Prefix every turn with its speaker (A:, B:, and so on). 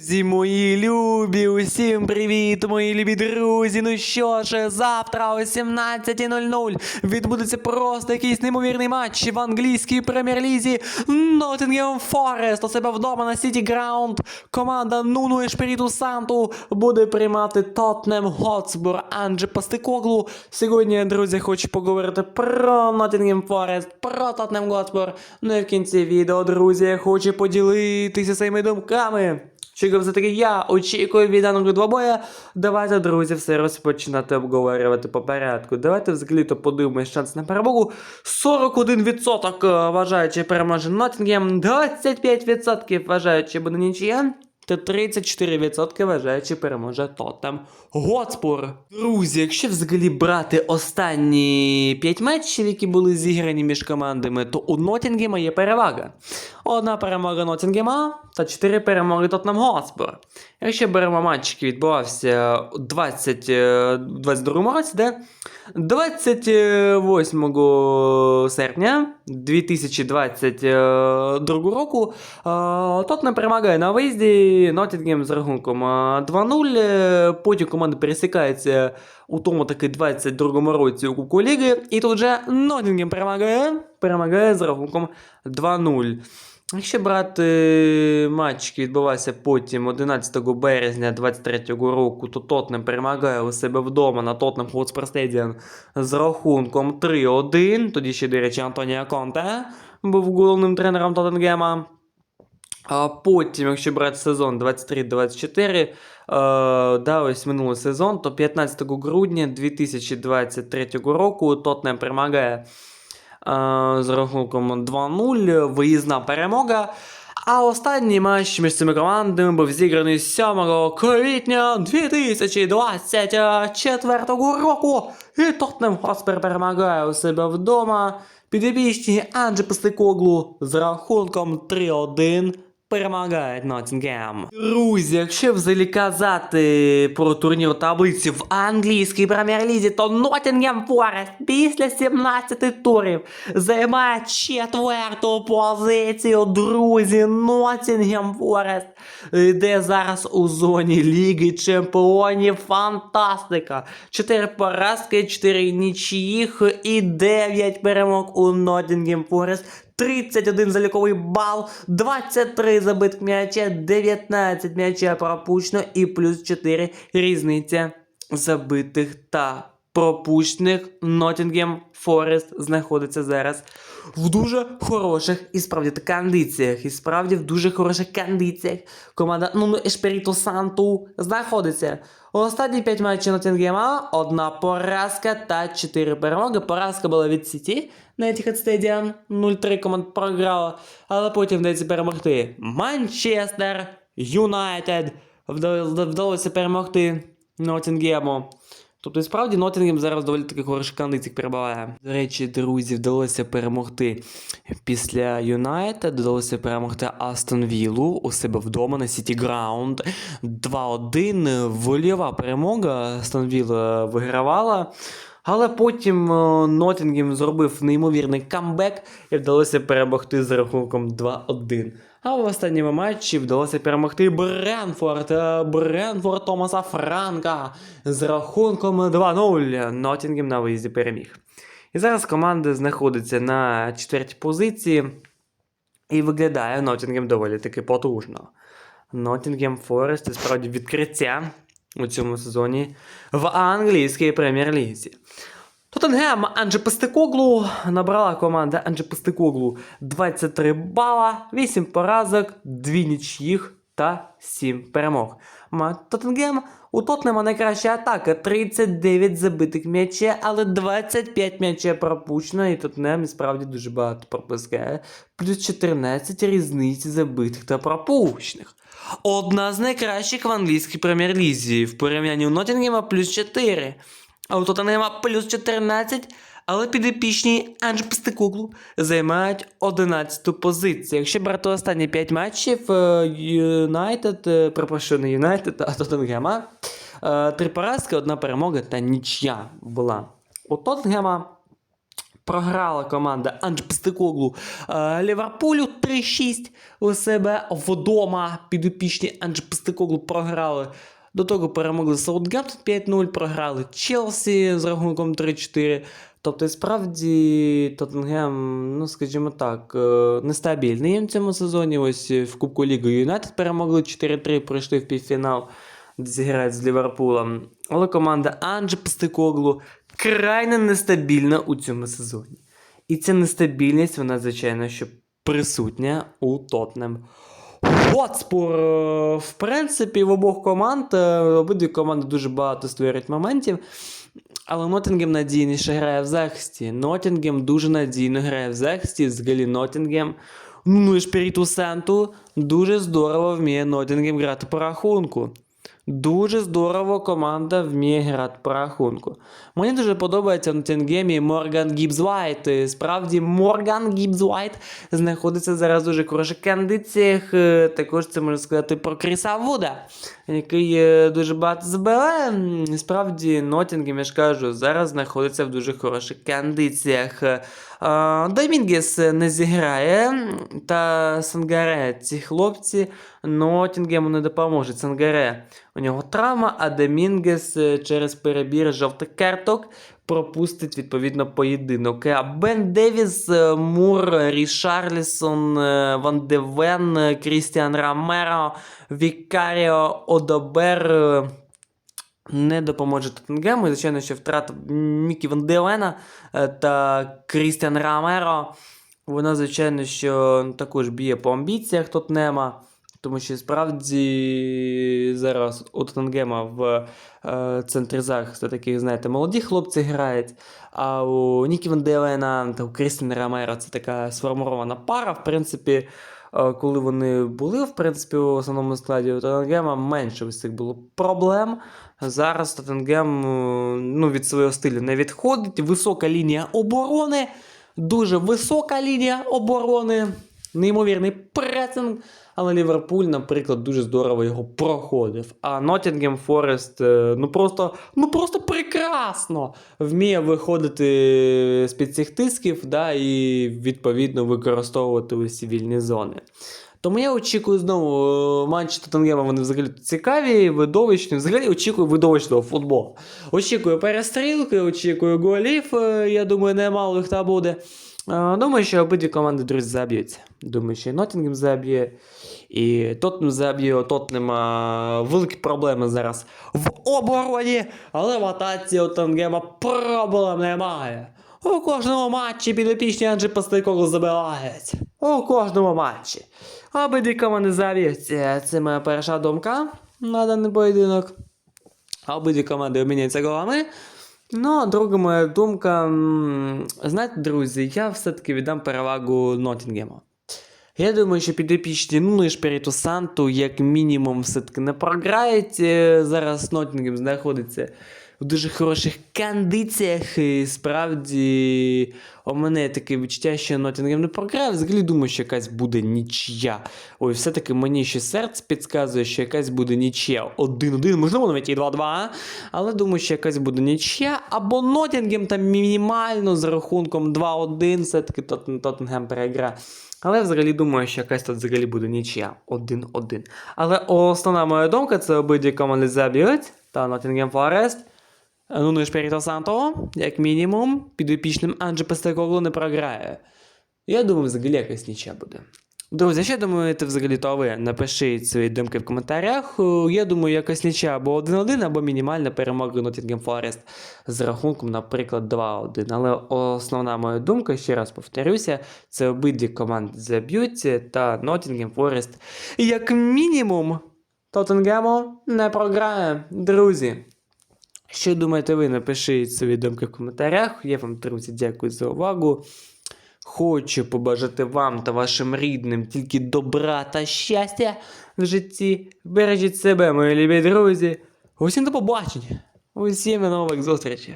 A: Друзі, мої любі, усім привіт, мої любі друзі. Ну що ж, завтра о 17.00 відбудеться просто якийсь неймовірний матч в англійській прем'єр-лізі Nottingham Forest у себе вдома на Сіті Граунд. Команда Нуну Ешпіріту Санту буде приймати Тотнем Готсбур Анджі Пастикоглу. Сьогодні, друзі, хочу поговорити про Nottingham Forest, про Тотнем Готсбур. Ну і в кінці відео, друзі, я хочу поділитися своїми думками. Чого все-таки я очікую від даного двобоя. Давайте, друзі, все розпочинати обговорювати по порядку. Давайте взагалі то подивимось шанс на перемогу. 41% е, вважаючи переможе Ноттінгем, 25% вважаючи буде нічия. Та 34% вважаючи переможе Тоттем Готспур. Друзі, якщо взагалі брати останні 5 матчів, які були зіграні між командами, то у Ноттінгема є перевага. Одна перемога Ноттінгема та 4 перемоги Тоттенхем Готспур. Якщо беремо матч, який відбувався у 20, е, 22 році, де 28 серпня 2022 року е, Тоттенхем перемагає на виїзді Ноттінгем з рахунком е, 2-0. Е, Потім команди пересікаються у тому таки 22 році у Кубку Ліги. І тут же Ноттінгем перемагає, перемагає з рахунком 2-0. Якщо брати матч, який відбувався потім 11 березня 23-го року, то Тотнем перемагає у себе вдома на Тотнем Hotspur Stadium з рахунком 3-1. Тоді ще, до речі, Антонія Конте був головним тренером Тоттенгема. А потім, якщо брати сезон 23-24, е, да, ось минулий сезон, то 15 грудня 2023 року Тотнем перемагає е, з рахунком 2-0, виїзна перемога. А останній матч між цими командами був зіграний 7 квітня 2024 року. І Тотнем Хоспер перемагає у себе вдома. Підопічні Анджі Пестикоглу з рахунком 3-1 перемагають Ноттінгем. Друзі, якщо взагалі казати про турнір таблиці в англійській прем'єр-лізі, то Ноттінгем Форест після 17 турів займає четверту позицію. Друзі, Ноттінгем Форест йде зараз у зоні Ліги Чемпіонів. Фантастика! 4 поразки, 4 нічиїх і 9 перемог у Ноттінгем Форест. 31 заліковий бал, 23 забитих м'яча, 19 м'яча пропущено і плюс 4 різниця забитих та пропущених. Ноттінгем Форест знаходиться зараз в дуже хороших і справді кондиціях. І справді в дуже хороших кондиціях. Команда ну, Ешперіто Санту знаходиться. Останні 5 матчів Ноттінгема одна поразка та 4 перемоги. Поразка була від Сіті на Etihad Stadium. 0-3 команд програла, але потім вдається перемогти Манчестер Юнайтед. Вда- Вдалося перемогти Ноттінгему. Тобто, справді Ноттінгем зараз доволі таки хороших кондиціях перебуває. До речі, друзі, вдалося перемогти після Юнайтед, вдалося перемогти Астон Віллу у себе вдома на Сіті Граунд. 2-1. Вольова перемога. Астон Вілла вигравала. Але потім е, Ноттінгем зробив неймовірний камбек і вдалося перемогти з рахунком 2-1. А в останньому матчі вдалося перемогти Бренфорд. е, Бренфорд Томаса Франка з рахунком 2-0. Ноттінгем на виїзді переміг. І зараз команда знаходиться на четвертій позиції і виглядає Ноттінгем доволі таки потужно. Ноттінгем Форест справді відкриття у цьому сезоні в англійській прем'єр-лізі. Тоттенгем Анджі Пестекоглу набрала команда Анджі Пестекоглу 23 бала, 8 поразок, 2 нічїх та 7 перемог. Тоттенгем у Тотнема найкраща атака 39 забитих м'яче, але 25 м'яче пропущено, і Тоттенем справді дуже багато пропускає. Плюс 14 різниці забитих та пропущених. Одна з найкращих в англійській прем'єр-лізі. В порівнянні у Ноттінгема плюс 4. А у Тоттенема плюс 14, але підопічні Анж Пестекуглу займають 11 позицію. Якщо брати останні 5 матчів е, Юнайтед, е, перепрошую, не Юнайтед, а Тоттенгема, е, три поразки, одна перемога та нічия була. У Тоттенгема Програла команда Анджі Пестикоглу е, Ліверпулю 3-6 у себе вдома. Підопічні Анджі Пестикоглу програли. До того перемогли Саутгемптон 5-0, програли Челсі з рахунком 3-4. Тобто, справді Тоттенгем, ну скажімо так, е, нестабільний в цьому сезоні. Ось в Кубку Ліги Юнайтед перемогли 4-3, пройшли в півфінал, де зіграють з Ліверпулем. Але команда Анджі Пестикоглу крайне нестабільна у цьому сезоні. І ця нестабільність, вона, звичайно, що присутня у Тотнем. Хотспур, е, в принципі, в обох команд, е, обидві команди дуже багато створюють моментів. Але Ноттінгем надійніше грає в захисті. Ноттінгем дуже надійно грає в захисті. Взагалі Ноттінгем. Ну і Шпіріту Санту дуже здорово вміє Ноттінгем грати по рахунку. Дуже здорово команда вміє грати по рахунку. Мені дуже подобається в Ноттінгемі Морган Гібс Вайт. І Справді, Морган Гібс Вайт знаходиться зараз дуже хороших кондиціях. Е, Також це можна сказати про Кріса Вуда, який е, дуже багато забиває. Справді, Ноттінгем, я ж кажу, зараз знаходиться в дуже хороших кондиціях. Домінгес не зіграє, та Сангаре. Ці хлопці Ноттінгему не допоможуть. Сангаре. У нього травма, а Домінгес е, через перебір жовтих карток пропустить відповідно поєдинок. А Бен Девіс, е, Мур, Рішарлісон, е, Ван Девен, Крістіан Ромеро, Вікаріо, Одобер. Не допоможе Тоттенгему. І, звичайно, що втрата Мікі Ван Девена е, та Крістіан Ромеро. Вона, звичайно, що також б'є по амбіціях Тотнема. Тому що справді зараз у Тоттенгема в е, центрі захисту таких, знаєте, молоді хлопці грають. А у Нікі Ван Девена та у Крістіна Ромеро це така сформована пара. В принципі, коли вони були в принципі, у основному складі у Тоттенгема, менше ось цих було проблем. Зараз Тоттенгем е, ну, від свого стилю не відходить. Висока лінія оборони, дуже висока лінія оборони, неймовірний пресинг. Але Ліверпуль, наприклад, дуже здорово його проходив. А Ноттінгем Форест ну просто, ну просто прекрасно вміє виходити з-під цих тисків да, і відповідно використовувати усі вільні зони. Тому я очікую знову е, матчі Тоттенгема, вони взагалі цікаві, видовищні. Взагалі очікую видовищного футболу. Очікую перестрілки, очікую голів. е, Я думаю, немало хто буде. Думаю, що обидві команди, друзі, заб'ються. Думаю, що і Ноттінгем заб'є, і Тоттенем заб'є. У Тоттенема великі проблеми зараз в обороні, але в атаці у Тоттенгема проблем немає. У кожному матчі підопічні Анджі Пастайкогу забивають. У кожному матчі. Обидві команди заб'ються. Це моя перша думка на даний поєдинок. Обидві команди обміняються голами. Ну, друга моя думка. Знаєте, друзі, я все-таки віддам перевагу Ноттінгему. Я думаю, що підопічні ну і Шпіріту Санту, як мінімум, все-таки не програють. Е, Зараз Ноттінгем знаходиться в дуже хороших кондиціях. І справді у мене таке відчуття, що Ноттінгем не програє. Взагалі думаю, що якась буде нічия. Ой, все-таки мені ще серце підказує, що якась буде нічия 1-1, можливо, навіть і 2-2. Але думаю, що якась буде нічия. Або Ноттінгем там мінімально з рахунком 2-1, все-таки Тоттен- Тоттенгем переграє. Але взагалі думаю, що якась тут взагалі буде нічия 1-1. Але основна моя думка це обидві команди заб'ють та Nottingham Forest. Ну, не Шпіріто Санто, як мінімум, підопічним Анджі Пестекоглу не програє. Я думаю, взагалі якась нічия буде. Друзі, що думаєте взагалі то ви? Напишіть свої думки в коментарях. Е, Я думаю, якась нічия або 1-1, або мінімальна перемога Nottingham Forest з рахунком, наприклад, 2-1. Але основна моя думка, ще раз повторюся, це обидві команди заб'ють та Nottingham Forest як мінімум Тоттенгему не програє. Друзі. Що думаєте ви? Напишіть свої думки в коментарях. Я вам, друзі, дякую за увагу. Хочу побажати вам та вашим рідним тільки добра та щастя в житті. Бережіть себе, мої любі друзі. Усім до побачення. Усім до нових зустрічей.